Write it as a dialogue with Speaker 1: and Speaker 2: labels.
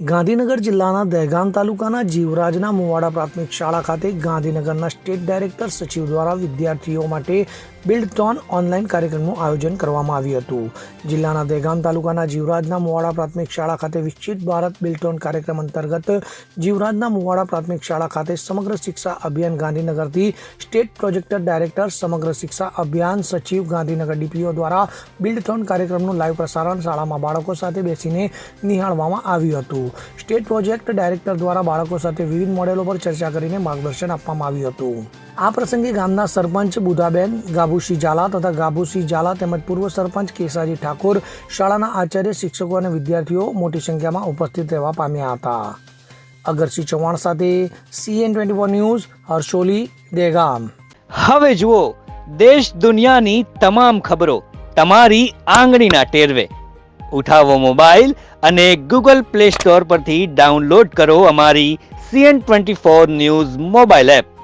Speaker 1: ગાંધીનગર જિલ્લાના દહેગામ તાલુકાના જીવરાજના મુવાડા પ્રાથમિક શાળા ખાતે ગાંધીનગરના સ્ટેટ ડાયરેક્ટર સચિવ દ્વારા વિદ્યાર્થીઓ માટે બિલ્ડથોન ઓનલાઈન કાર્યક્રમનું આયોજન કરવામાં આવ્યું હતું. જિલ્લાના દહેગામ તાલુકાના જીવરાજના મુવાડા પ્રાથમિક શાળા ખાતે વિકસિત ભારત બિલ્ડથોન કાર્યક્રમ અંતર્ગત જીવરાજના મુવાડા પ્રાથમિક શાળા ખાતે સમગ્ર શિક્ષા અભિયાન ગાંધીનગરથી સ્ટેટ પ્રોજેક્ટર ડાયરેક્ટર, સમગ્ર શિક્ષા અભિયાન સચિવ ગાંધીનગર ડીપીઓ દ્વારા બિલ્ડથોન કાર્યક્રમનું લાઈવ પ્રસારણ શાળામાં બાળકો સાથે બેસીને નિહાળવામાં આવ્યું હતું. સ્ટેટ પ્રોજેક્ટ ડાયરેક્ટર દ્વારા બાળકો સાથે વિવિધ મોડેલો પર ચર્ચા કરીને માર્ગદર્શન આપવામાં આવ્યું હતું. આ પ્રસંગે ગામના સરપંચ બુધાબેન ગાભુસિંહ ઝાલા તથા ગાભુસિંહ ઝાલા તેમજ પૂર્વ સરપંચ કેસાજી ઠાકોર શાળાના આચાર્ય, શિક્ષકો અને વિદ્યાર્થીઓ મોટી સંખ્યામાં ઉપસ્થિત રહેવા પામ્યા હતા. અગરસિંહ ચૌહાણ સાથે CN twenty four news, Harsholi, Degam.
Speaker 2: હવે જુઓ, દેશ દુનિયાની તમામ ખબરો તમારી આંગળીના ટેરવે. ઉઠાવો મોબાઈલ અને ગૂગલ પ્લે સ્ટોર પરથી ડાઉનલોડ કરો અમારી CN twenty four news mobile app.